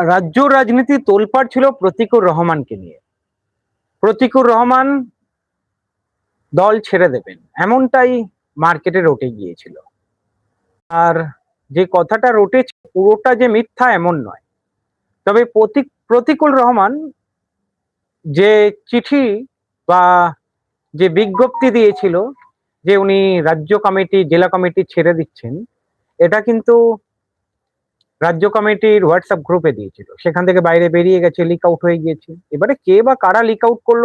রাজ্য রাজনীতি তোলপাড় ছিল প্রতিকুর রহমানকে নিয়ে। প্রতিকুর রহমান দল ছেড়ে দেবেন, এমনটাই মার্কেটে রটে গিয়েছিল। আর যে কথাটা রটেছে পুরোটা যে মিথ্যা এমন নয়। তবে প্রতি- প্রতিকুল রহমান যে চিঠি বা যে বিজ্ঞপ্তি দিয়েছিল যে উনি রাজ্য কমিটি, জেলা কমিটি ছেড়ে দিচ্ছেন, এটা কিন্তু রাজ্য কমিটির হোয়াটসঅ্যাপ গ্রুপে দিয়েছিল। সেখান থেকে বাইরে বেরিয়ে গেছে লিক আউট হয়ে গিয়েছে। এবারে কে বা কারা লিক আউট করল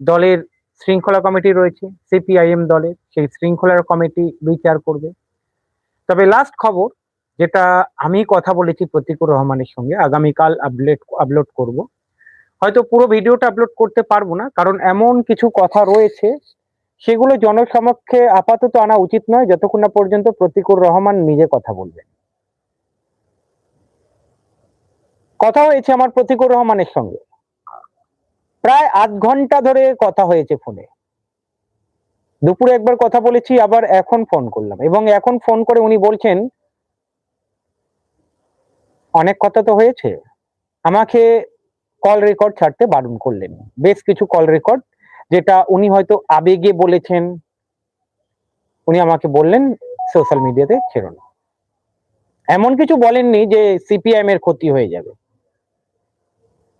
দলের শৃঙ্খলা কমিটি রয়েছে সিপিআইএম দলের, সেই শৃঙ্খলার কমিটি বিচার করবে। তবে লাস্ট খবর, যেটা আমি কথা বলেছি প্রতিকুর রহমানের সঙ্গে, আগামীকাল আপডেট আপলোড করব। হয়তো পুরো ভিডিওটা আপলোড করতে পারব না, কারণ এমন কিছু কথা রয়েছে, সেগুলো জনসমক্ষে আপাতত আনা উচিত নয়, যতক্ষণ না পর্যন্ত প্রতিকুর রহমান নিজে কথা বলবেন। কথা হয়েছে আমার প্রতিকুর রহমানের সঙ্গে। প্রায় আধ ঘণ্টা ধরে কথা হয়েছে ফোনে। দুপুরে একবার কথা বলেছি, আবার এখন ফোন করলাম। এবং এখন ফোন করে উনি বলছেন, অনেক কথা তো হয়েছে। আমাকে কল রেকর্ড ছাড়তে বারণ করলেন। বেশ কিছু কল রেকর্ড যেটা উনি হয়তো আবেগে বলেছেন। উনি আমাকে বললেন সোশ্যাল মিডিয়াতে ছেড়ো না। এমন কিছু বলেননি যে সিপিআইএম এর ক্ষতি হয়ে যাবে।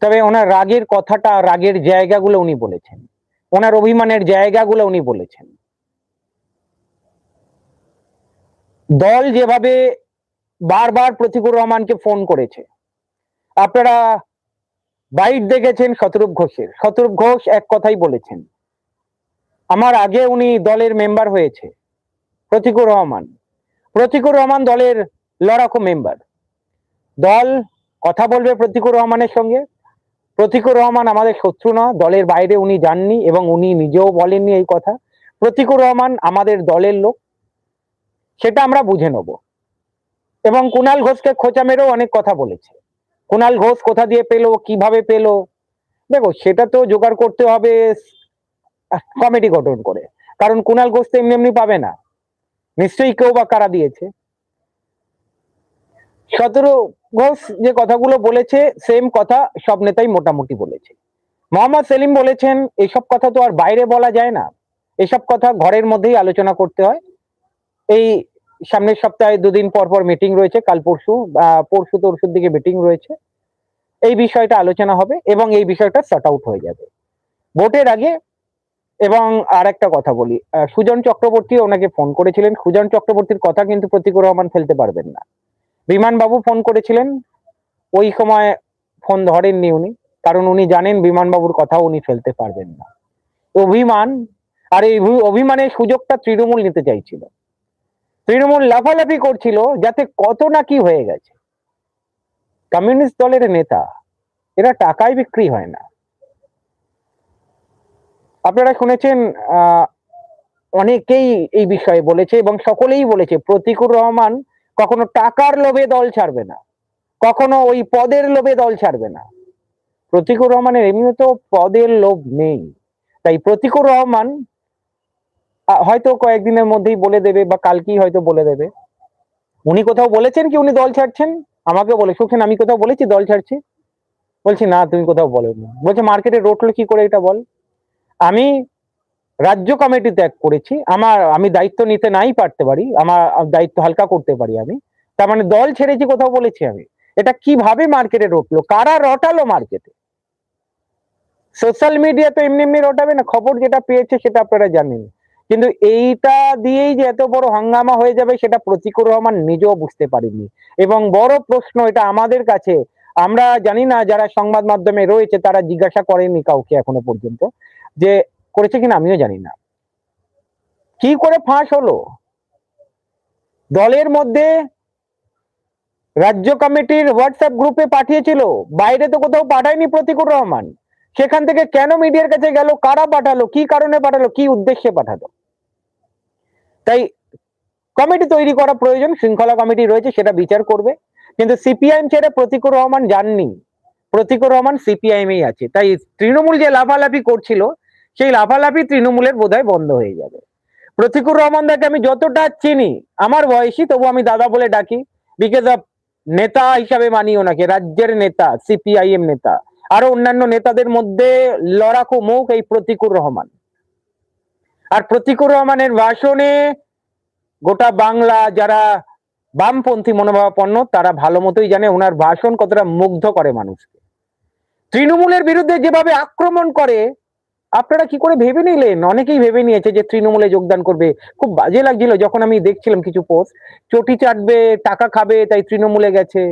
তবে ওনার রাগের কথাটা, রাগের জায়গাগুলো উনি বলেছেন। ওনার অভিমানের জায়গাগুলো উনি বলেছেন। দল যেভাবে বারবার প্রতিকুর রহমানকে ফোন করেছে। আপনারা বাইট দেখেছেন শতরূপ ঘোষের। শতরূপ ঘোষ এক কথাই বলেছেন, আমার আগে উনি দলের মেম্বার হয়েছে, প্রতিকুর রহমান। প্রতিকুর রহমান দলের লড়াকু মেম্বার। দল কথা বলবে প্রতিকুর রহমানের সঙ্গে প্রতিকুর রহমান আমাদের শত্রু না, দলের বাইরে উনি যাননি এবং উনি নিজেও বলেননি এই কথা। প্রতিকুর রহমান আমাদের দলের লোক, সেটা আমরা বুঝে নেব। এবং কুণাল ঘোষকে খোঁচা মেরেও অনেক কথা বলেছে। কুণাল ঘোষ কোথা দিয়ে পেল, কীভাবে পেল? দেখো, সেটা তো জোগাড় করতে হবে কমিটি গঠন করে। কারণ কুণাল ঘোষ তো এমনি এমনি পাবে না। নিশ্চয়ই কেউ বা কারা দিয়েছে? সতেরো ঘোষ যে কথাগুলো বলেছে সেম কথা সব নেতাই মোটামুটি বলেছে। মোহাম্মদ সেলিম বলেছেন, এসব কথা তো আর বাইরে বলা যায় না। এসব কথা ঘরের মধ্যেই আলোচনা করতে হয়। এই সামনের সপ্তাহে দুদিন পর পর মিটিং রয়েছে। কাল পরশু পরশু তরশুর দিকে মিটিং রয়েছে। এই বিষয়টা আলোচনা হবে এবং এই বিষয়টা শর্ট আউট হয়ে যাবে। ভোটের আগে এবং আর একটা কথা বলি সুজন চক্রবর্তী ওনাকে ফোন করেছিলেন। সুজন চক্রবর্তীর কথা কিন্তু প্রতিকুর রহমান ফেলতে পারবেন না। বিমান বাবু ফোন করেছিলেন। ওই সময় ফোন ধরেননি উনি। কারণ উনি জানেন বিমান বাবুর কথা উনি ফেলতে পারবেন না। অভিমান, আর এই অভি- অভিমানের সুযোগটা তৃণমূল নিতে চাইছিল। তৃণমূল লাফালাফি করছিল যাতে কত না কি হয়ে গেছে। কমিউনিস্ট দলের নেতা, এরা টাকায় বিক্রি হয় না। আপনারা শুনেছেন অনেকেই এই বিষয়ে বলেছে এবং সকলেই বলেছে, প্রতিকুর রহমান কখনো টাকার লোভে দল ছাড়বে না, কখনো ওই পদের লোভে দল ছাড়বে না। প্রতিকুর রহমানের এমনিও তো পদের লোভ নেই, তাই প্রতিকুর রহমান হয়তো কয়েকদিনের মধ্যেই বলে দেবে বা কালকেই হয়তো বলে দেবে। উনি কোথাও বলেছেন কি উনি দল ছাড়ছেন? আমাকে বলে সুখেন আমি কোথাও বলেছি দল ছাড়ছি? বলছি, না, তুমি কোথাও বলোনি। বলছে, মার্কেটে রোটলো কি করে এটা বল? আমি রাজ্য কমিটি ত্যাগ করেছি। আমার, আমি দায়িত্ব নিতে নাই পারতে পারি, আমার দায়িত্ব হালকা করতে পারি আমি। তার মানে দল ছেড়েছি কোথাও বলেছি আমি, এটা কীভাবে মার্কেটে রটলো, কারা রটালো মার্কেটে? সোশ্যাল মিডিয়া তো এমনি এমনি রটাবে না, খবর যেটা পেয়েছে সেটা আপনারা জানেন। কিন্তু এইটা দিয়েই যে এত বড় হাঙ্গামা হয়ে যাবে সেটা প্রতিকুর রহমান নিজেও বুঝতে পারেনি এবং বড় প্রশ্ন এটা আমাদের কাছে, আমরা জানি না যারা সংবাদ মাধ্যমে রয়েছে তারা জিজ্ঞাসা করেনি কাউকে এখনও পর্যন্ত, যে করেছে কিনা আমিও জানি না। কি করে ফাঁস হলো? দলের মধ্যে রাজ্য কমিটির হোয়াটসঅ্যাপ গ্রুপে পাঠিয়েছিল, বাইরে তো কোথাও পাঠায়নি প্রতিকুর রহমান। সেখান থেকে কেন মিডিয়ার কাছে গেল? কারা পাঠালো? কি কারণে পাঠালো? কি উদ্দেশ্যে পাঠালো? তাই কমিটি তৈরি করা প্রয়োজন, শৃঙ্খলা কমিটি রয়েছে, সেটা বিচার করবে। কিন্তু সিপিআইএম ছেড়ে প্রতিকুর রহমান যাননি। প্রতিকুর রহমান সিপিআইএমই আছে। তাই তৃণমূল যে লাফালাফি করছিল সেই লাফালাফি তৃণমূলের বোধহয় বন্ধ হয়ে যাবে। প্রতিকুর রহমান দাকে আমি যতটা চিনি, আমার বয়সী, তবু আমি দাদা বলে ডাকি বিকজ অফ নেতা হিসাবে মানি ওনাকে, রাজ্যের নেতা, সিপিআইএম নেতা, আরও অন্যান্য নেতাদের মধ্যে লড়াকু মুখ এই প্রতিকুর রহমান। আর প্রতিকুর রহমানের ভাষণে গোটা বাংলা যারা বামপন্থী মনোভাবাপন্ন তারা ভালো মতোই জানে ওনার ভাষণ কতটা মুগ্ধ করে মানুষকে। তৃণমূলের বিরুদ্ধে যেভাবে আক্রমণ করে আপনারা কি করে ভেবে নিলেন? অনেকেই ভেবে নিয়েছে যে তৃণমূলে যোগদান করবে। খুব বাজে লাগছিল যখন আমি দেখছিলাম কিছু পোস্ট চটি চাটবে, টাকা খাবে, তাই তৃণমূলে গেছে।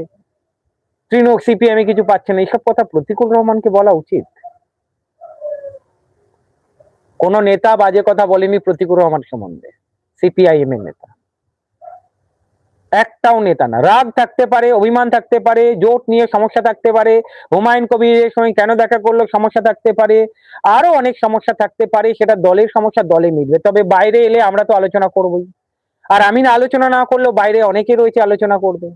তৃণমূল সিপিএম এ কিছু পাচ্ছে না। এইসব কথা প্রতিকুল রহমানকে বলা উচিত। কোন নেতা বাজে কথা বলেনি প্রতিকুল রহমান সম্বন্ধে। সিপিআইএম এর নেতা। একটাও নেতা না। রাগ থাকতে পারে, অভিমান থাকতে পারে, জোট নিয়ে সমস্যা থাকতে পারে, হুমায়ুন কবিরের সঙ্গে কেন দেখা করল সমস্যা থাকতে পারে, আরও অনেক সমস্যা থাকতে পারে, সেটা দলের সমস্যা, দলে মিলবে। তবে বাইরে এলে আমরা তো আলোচনা করবই। আর আমি না আলোচনা না করলেও বাইরে অনেকে রয়েছে আলোচনা করবে।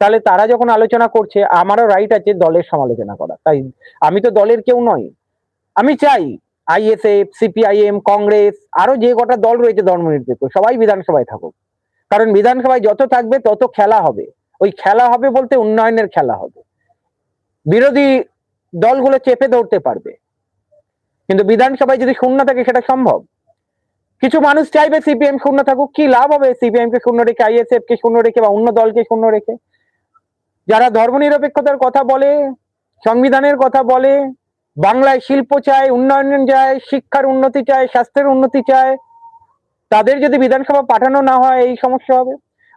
তাহলে তারা যখন আলোচনা করছে, আমারও রাইট আছে দলের সমালোচনা করা। তাই আমি তো দলের কেউ নই। আমি চাই আইএসএফ সিপিআইএম কংগ্রেস আরও যে কটা দল রয়েছে ধর্মনিরপেক্ষ, সবাই বিধানসভায় থাকুক। কারণ বিধানসভায় যত থাকবে, তত খেলা হবে। ওই খেলা হবে বলতে উন্নয়নের খেলা হবে। বিরোধী দলগুলো চেপে ধরতে পারবে। কিন্তু বিধানসভায় যদি শূন্য থাকে, সেটা সম্ভব? কিছু মানুষ চাইবে সিপিএম শূন্য থাকুক, কি লাভ হবে সিপিএম কে শূন্য রেখে, আইএসএফ কে শূন্য রেখে বা অন্য দলকে শূন্য রেখে? যারা ধর্মনিরপেক্ষতার কথা বলে, সংবিধানের কথা বলে, বাংলায় শিল্প চায়, উন্নয়ন চায়, শিক্ষার উন্নতি চায়, স্বাস্থ্যের উন্নতি চায় তাদের যদি বিধানসভা পাঠানো না হয়, এই সমস্যা হবে।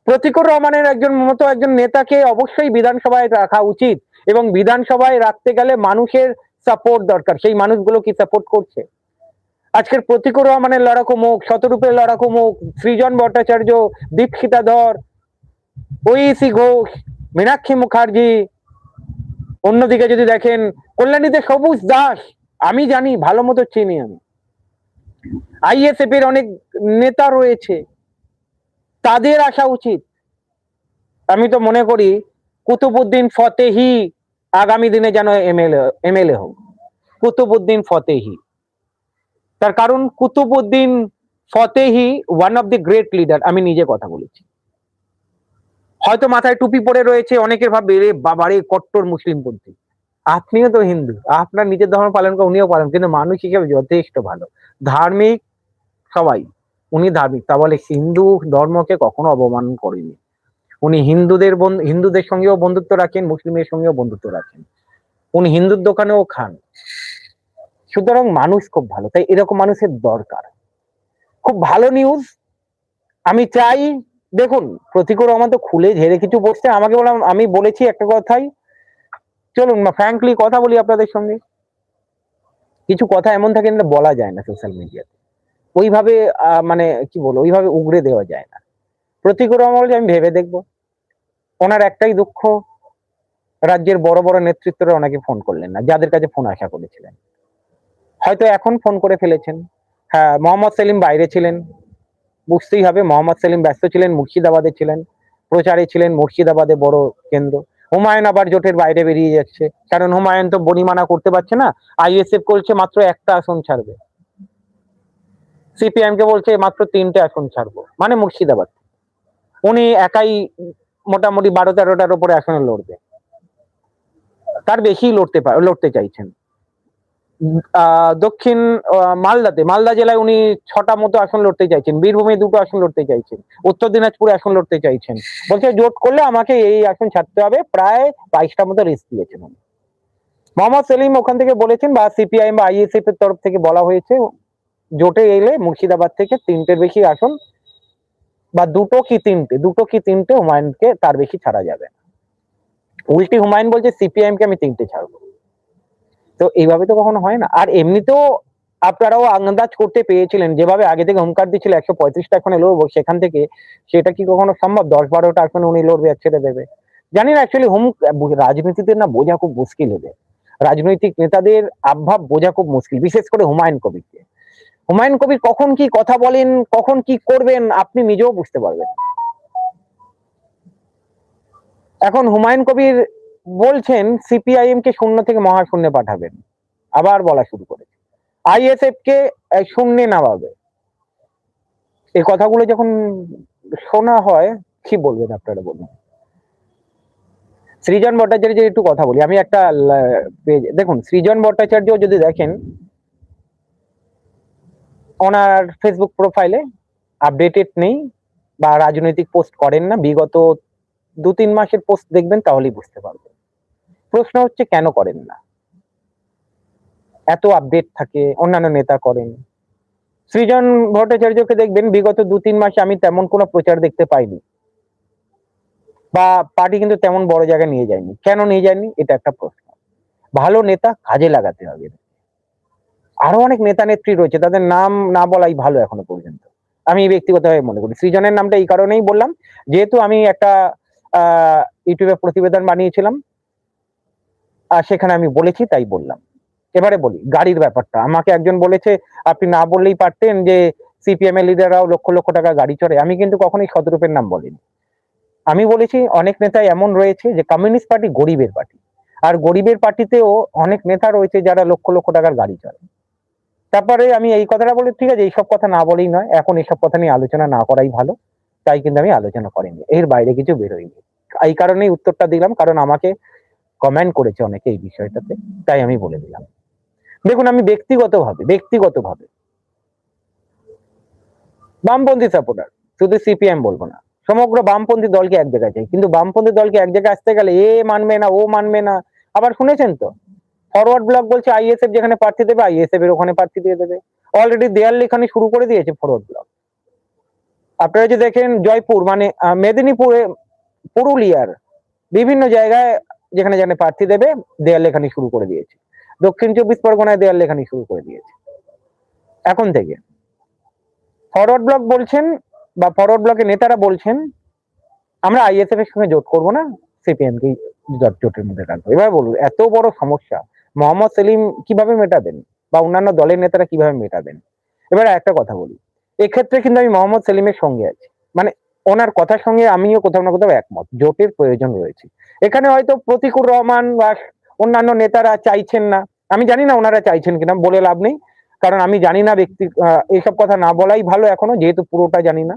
প্রতিকুর রহমানের একজন মতো একজন নেতাকে অবশ্যই বিধানসভায় রাখা উচিত এবং বিধানসভায় রাখতে গেলে মানুষের সাপোর্ট দরকার। সেই মানুষগুলো কি সাপোর্ট করছে? আজকের প্রতিকুর রহমানের লড়াকু মুখ, শতরূপের লড়াকু মুখ, সৃজন ভট্টাচার্য, দীপশিতা ধর ঐসি ঘোষ, মীনাক্ষী মুখার্জি, অন্যদিকে যদি দেখেন, কল্যাণীতে সবুজ দাস, আমি জানি, ভালো মতো চিনি আমি। আইএসএফ এর অনেক নেতা রয়েছে। তাদের আসা উচিত। আমি তো মনে করি, কুতুবুদ্দিন ফতেহি আগামী দিনে যেন এমএলএ এমএলএ হোক। কুতুবুদ্দিন ফতেহি। তার কারণ Qutubuddin Fatehi one of the great leader আমি নিজে কথা বলেছি। হয়তো মাথায় টুপি পরে রয়েছে, অনেকের ভাববে রে বাবারে, কট্টর মুসলিমপন্থী। আপনিও তো হিন্দু, আপনার নিজের ধর্ম পালন করে উনিও পালন, কিন্তু মানুষ হিসেবে যথেষ্ট ভালো। ধার্মিক সবাই, উনি ধার্মিক, তা বলে হিন্দু ধর্মকে কখনো অবমান করেনি। উনি হিন্দুদের হিন্দুদের সঙ্গেও বন্ধুত্ব রাখেন, মুসলিমের সঙ্গেও বন্ধুত্ব রাখেন। উনি হিন্দুর দোকানেও খান। সুতরাং মানুষ খুব ভালো, তাই এরকম মানুষের দরকার। খুব ভালো নিউজ আমি চাই, দেখুন, প্রতিকূল আমার তো খুলে ঝেড়ে কিছু বসছে, আমাকে বললাম আমি বলেছি একটা কথাই চলুন ফ্র্যাঙ্কলি কথা বলি আপনাদের সঙ্গে। কিছু কথা এমন থাকে না বলা যায় না সোশ্যাল মিডিয়াতে ওইভাবে মানে কি বলব, ওইভাবে উগড়ে দেওয়া যায় না। প্রতিকুর রহমান আমি ভেবে দেখব। ওনার একটাই দুঃখ, রাজ্যের বড় বড় নেতৃত্বরা ওনাকে ফোন করলেন না, যাদের কাছে ফোন আশা করেছিলেন। হয়তো এখন ফোন করে ফেলেছেন। হ্যাঁ মোহাম্মদ সেলিম বাইরে ছিলেন। বুঝতেই হবে, মোহাম্মদ সেলিম ব্যস্ত ছিলেন, মুর্শিদাবাদে ছিলেন। প্রচারে ছিলেন মুর্শিদাবাদে বড় কেন্দ্র। হুমায়ুন আবার জোটের বাইরে বেরিয়ে যাচ্ছে। কারণ হুমায়ুন তো বনিমানা করতে পারছে না। আইএসএফ করছে মাত্র একটা আসন ছাড়বে। সিপিএম কে বলছে মাত্র তিনটে আসন ছাড়বো। মানে মুর্শিদাবাদ। উনি একাই মোটামুটি বারো তেরোটার উপরে আসনে লড়বে। তার বেশি লড়তে লড়তে চাইছেন। দক্ষিণ মালদাতে, মালদা জেলায় উনি ছটা মতো আসন লড়তে চাইছেন, বীরভূমে দুটো আসন লড়তে চাইছেন, উত্তর দিনাজপুরে আসন লড়তে চাইছেন। বলছে জোট করলে আমাকে এই আসন ছাড়তে হবে, প্রায় বাইশটা মতো রিস্ক দিয়েছেন উনি। মোহাম্মদ সেলিম ওখান থেকে বলেছেন বা সিপিআইএম বা আইএসএফ এর তরফ থেকে বলা হয়েছে, জোটে এলে মুর্শিদাবাদ থেকে তিনটের বেশি আসন, বা দুটো কি তিনটে, দুটো কি তিনটে হুমায়ুনকে তার বেশি ছাড়া যাবে না। উল্টি হুমায়ুন বলছে সিপিআইএম কে আমি তিনটে ছাড়বো। তো এইভাবে তো কখনো হয় না। আর এমনিতেও আপনারাও আন্দাজ করতে পেয়েছিলেন যেভাবে আগে থেকে হুমকার দিচ্ছিল, একশো পঁয়ত্রিশটা এখানে লড়বো সেখান থেকে, সেটা কি কখনো সম্ভব? দশ বারোটা এখন উনি লড়বে ছেড়ে দেবে। জানি না অ্যাকচুয়ালি হুম, রাজনীতিতে না বোঝা খুব মুশকিল হবে রাজনৈতিক নেতাদের আভাব বোঝা খুব মুশকিল, বিশেষ করে হুমায়ুন কবিরকে। হুমায়ুন কবির কখন কি কথা বলেন, কখন কি করবেন, আপনি নিজেও বুঝতে পারবেন এখন হুমায়ুন কবির বলছেন সিপিআইএম কে শূন্য থেকে মহাশূন্যে পাঠাবেন। আবার বলা শুরু করেছে। আইএসএফ কে শূন্যে নামাবে। এই কথাগুলো যখন শোনা হয়, কি বলবেন আপনারা বলুন। সৃজন ভট্টাচার্যের একটু কথা বলি। আমি একটা দেখুন, সৃজন ভট্টাচার্য যদি দেখেন, ওনার ফেসবুক প্রোফাইলে আপডেটেড নেই বা রাজনৈতিক পোস্ট করেন না। বিগত দু তিন মাসের পোস্ট দেখবেন, তাহলেই বুঝতে পারবেন। প্রশ্ন হচ্ছে, কেন করেন না? এত আপডেট থাকে, অন্যান্য নেতা করেন। সৃজন ভট্টাচার্যকে দেখবেন, বিগত দু তিন মাসে আমি তেমন কোনো প্রচার দেখতে পাইনি। বা পার্টি কিন্তু তেমন বড় জায়গায় নিয়ে যায়নি। কেন নিয়ে যায়নি? এটা একটা প্রশ্ন। ভালো নেতা কাজে লাগাতে হবে। আরও অনেক নেতা নেত্রী রয়েছে, তাদের নাম না বলাই ভালো এখনও পর্যন্ত। আমি ব্যক্তিগতভাবে মনে করি, সৃজনের নামটা এই কারণেই বললাম, যেহেতু আমি একটা ইউটিউবে প্রতিবেদন বানিয়েছিলাম সেখানে আমি বলেছি, তাই বললাম। এবারে বলি, গাড়ির ব্যাপারটা। আমাকে একজন বলেছে, আপনি না বললেই পারতেন যে সিপিএম এর লিডাররাও লক্ষ লক্ষ টাকা গাড়ি চড়ে। আমি কিন্তু কখনোই শতরূপের নাম বলিনি। আমি বলেছি, অনেক নেতা এমন রয়েছে যে কমিউনিস্ট পার্টি গরিবের পার্টি আর গরিবের পার্টিতেও অনেক নেতা রয়েছে যারা লক্ষ লক্ষ টাকার গাড়ি চড়ে। তারপরে আমি এই কথাটা বলে, ঠিক আছে, এইসব কথা না বলেই নয়। এখন এইসব কথা নিয়ে আলোচনা না করাই ভালো। তাই কিন্তু আমি আলোচনা করিনি। এর বাইরে কিছু বেরোয়নি। এই কারণেই উত্তরটা দিলাম। কারণ আমাকে কমেন্ট করেছে অনেকে এই বিষয়টাতে, তাই আমি বলে দিলাম। দেখুন, আমি ব্যক্তিগতভাবে ব্যক্তিগতভাবে, বামপন্থী সাপোর্টার শুধু সিপিএম বলব না, সমগ্র বামপন্থী দলকে এক জায়গায় চাই, কিন্তু বামপন্থী দলকে এক জায়গায় আসতে গেলে এ মানবে না, ও মানবে না। আবার শুনেছেন তো? ফরওয়ার্ড ব্লক বলছে আইএসএফ যেখানে প্রার্থী দেবে আইএসএফ এর ওখানে প্রার্থী দিয়ে দেবে। অলরেডি দেয়াল লেখানি শুরু করে দিয়েছে ফরওয়ার্ড ব্লক আপনারা যদি দেখেন জয়পুর মানে মেদিনীপুরে পুরুলিয়ার বিভিন্ন জায়গায় যেখানে যেখানে প্রার্থী দেবে, দেয়াল লেখানি শুরু করে দিয়েছে। দক্ষিণ চব্বিশ পরগনায় দেয়াল লেখানি শুরু করে দিয়েছে। এখন থেকে ফরওয়ার্ড ব্লক বলছেন বা ফরওয়ার্ড ব্লকের নেতারা বলছেন, আমরা আইএসএফ এর সঙ্গে জোট করব না সিপিএম কে জোটের মধ্যে রাখব। এবার বলুন, এত বড় সমস্যা, মোহাম্মদ সেলিম কীভাবে মেটাবেন বা অন্যান্য দলের নেতারা কীভাবে মেটাবেন? এবার একটা কথা বলি, এক্ষেত্রে কিন্তু আমি মোহাম্মদ সেলিমের সঙ্গে আছি। মানে ওনার কথার সঙ্গে আমিও কোথাও না কোথাও একমত, জোটের প্রয়োজন রয়েছে। এখানে হয়তো প্রতিকুর রহমান বা অন্যান্য নেতারা চাইছেন না। আমি জানি না ওনারা চাইছেন কিনা, বলে লাভ নেই। কারণ আমি জানি না ব্যক্তি এইসব কথা না বলাই ভালো এখনও, যেহেতু পুরোটা জানি না।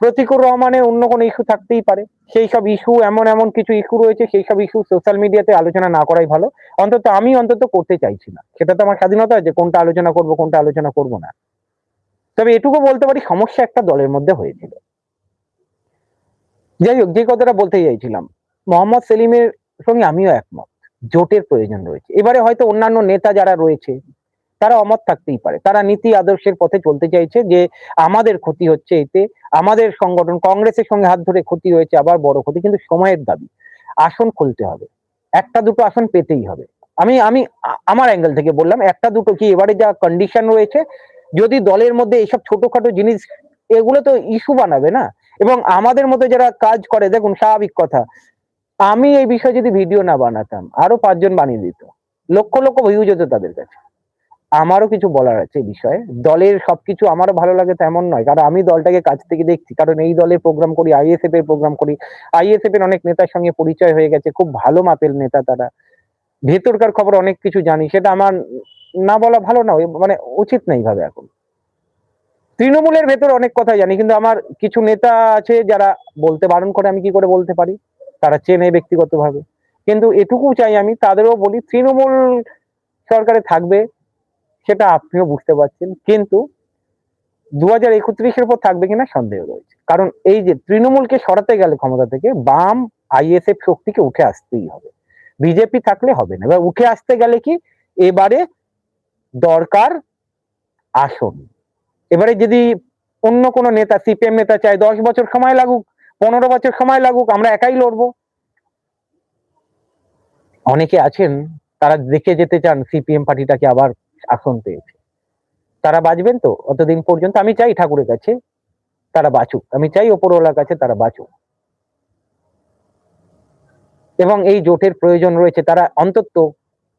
প্রতিকুর রহমানের অন্য কোনো ইস্যু থাকতেই পারে। সেই সব ইস্যু এমন এমন কিছু ইস্যু রয়েছে, সেই সব ইস্যু সোশ্যাল মিডিয়াতে আলোচনা না করাই ভালো। অন্তত আমি অন্তত করতে চাইছি না। সেটা তো আমার স্বাধীনতা আছে কোনটা আলোচনা করব, কোনটা আলোচনা করব না। তবে এটুকু বলতে পারি, সমস্যা একটা দলের মধ্যে হয়েছিল। যাই হোক, যে কথাটা বলতে চাইছিলাম, মোহাম্মদ সেলিমের সঙ্গে আমিও একমত, জোটের প্রয়োজন রয়েছে। এবারে হয়তো অন্যান্য নেতা যারা রয়েছে, তারা অমত থাকতেই পারে। তারা নীতি আদর্শের পথে চলতে চাইছে যে আমাদের ক্ষতি হচ্ছে এতে, আমাদের সংগঠন কংগ্রেসের সঙ্গে হাত ধরে ক্ষতি হয়েছে, আবার বড় ক্ষতি, কিন্তু সময়ের দাবি, আসন খুলতে হবে। একটা দুটো আসন পেতেই হবে। আমি আমি, আমার অ্যাঙ্গেল থেকে বললাম, একটা দুটো কি এবারে যা কন্ডিশন রয়েছে, যদি দলের মধ্যে এইসব ছোটখাটো জিনিস, এগুলো তো ইস্যু বানাবে না? এবং আমাদের মধ্যে যারা কাজ করে, দেখুন স্বাভাবিক কথা, আমি এই বিষয়ে যদি ভিডিও না বানাতাম, আরও পাঁচজন বানিয়ে দিত। লক্ষ লক্ষ ভিউজ হতো তাদের কাছে। আমারও কিছু বলার আছে এই বিষয়ে। দলের সবকিছু আমারও ভালো লাগে তেমন নয়, কারণ আমি দলটাকে কাছ থেকে দেখছি। কারণ এই দলের প্রোগ্রাম করি আইএসএফ এর প্রোগ্রাম করি। আইএসএফ এর অনেক নেতার সঙ্গে পরিচয় হয়ে গেছে, খুব ভালো মাপের নেতা তারা। ভেতরকার খবর অনেক কিছু জানি, সেটা আমার না বলা ভালো না মানে উচিত না এইভাবে এখন। তৃণমূলের ভেতর অনেক কথা জানি, কিন্তু আমার কিছু নেতা আছে যারা বলতে বারণ করে আমি কি করে বলতে পারি? তারা চেনে ব্যক্তিগতভাবে। কিন্তু এটুকু চাই আমি, তাদেরও বলি, তৃণমূল সরকারে থাকবে সেটা আপনিও বুঝতে পারছেন, কিন্তু দু হাজার একত্রিশের পর থাকবে কিনা সন্দেহ রয়েছে। কারণ এই যে তৃণমূলকে সরাতে গেলে ক্ষমতা থেকে বাম আইএসএফ শক্তিকে উঠে আসতেই হবে। বিজেপি থাকলে হবে না। এবার উঠে আসতে গেলে কি? এবারে দরকার আসন। এবারে যদি অন্য কোনো নেতা সিপিএম নেতা চায়, দশ বছর সময় লাগুক, পনেরো বছর সময় লাগুক, আমরা একাই লড়বো। অনেকে আছেন, তারা দেখে যেতে চান সিপিএম পার্টিটাকে আবার আসন পেয়েছে। তারা বাঁচবেন তো, অতদিন পর্যন্ত আমি চাই ঠাকুরের কাছে, তারা বাঁচুক। আমি চাই ওপরওয়ালার কাছে তারা বাঁচুক। এবং এই জোটের প্রয়োজন রয়েছে, তারা অন্তত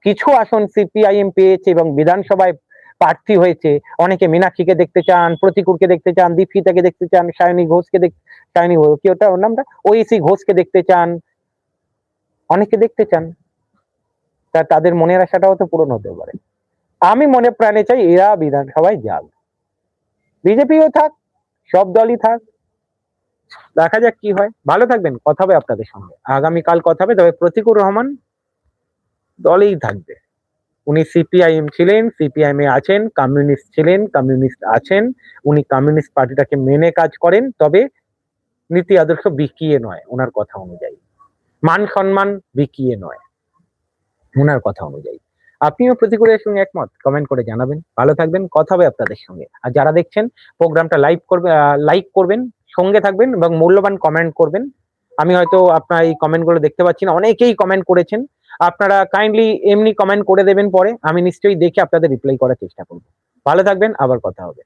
কিছু আসন সিপিআইএম পেয়েছে এবং বিধানসভায় প্রার্থী হয়েছে। অনেকে মীনাক্ষীকে দেখতে চান, প্রতিকুরকে দেখতে চান দীপশিতাকে দেখতে চান, সায়নী ঘোষকে দেখ, সায়নী ঘোষ, কি ওটা ওর নামটা? ওইসি ঘোষকে দেখতে চান। অনেকে দেখতে চান। তা তাদের মনের আশাটাও তো পূরণ হতে পারে। আমি মনে প্রাণে চাই এরা বিধানসভায় যাক। বিজেপিও থাক, সব দলই থাক। দেখা যাক কি হয়। ভালো থাকবেন। কথা হবে আপনাদের সঙ্গে। আগামীকাল কথা হবে, তবে প্রতিকুর রহমান দলেই থাকবে। উনি সিপিআইএম ছিলেন সিপিআইএম এ আছেন কমিউনিস্ট ছিলেন কমিউনিস্ট আছেন, উনি কমিউনিস্ট পার্টিটাকে মেনে কাজ করেন, তবে নীতি আদর্শ বিকিয়ে নয়, ওনার কথা অনুযায়ী। মান সম্মান বিকিয়ে নয়, ওনার কথা অনুযায়ী। আপনিও প্রতিকূলের সঙ্গে একমত কমেন্ট করে জানাবেন। ভালো থাকবেন, কথা হবে আপনাদের সঙ্গে। আর যারা দেখছেন, প্রোগ্রামটা লাইভ করবে লাইক করবেন, সঙ্গে থাকবেন এবং মূল্যবান কমেন্ট করবেন। আমি হয়তো আপনার এই কমেন্টগুলো দেখতে পাচ্ছি না, অনেকেই কমেন্ট করেছেন। আপনারা কাইন্ডলি এমনি কমেন্ট করে দেবেন পরে, আমি নিশ্চয়ই দেখে আপনাদের রিপ্লাই করার চেষ্টা করব। ভালো থাকবেন, আবার কথা হবে।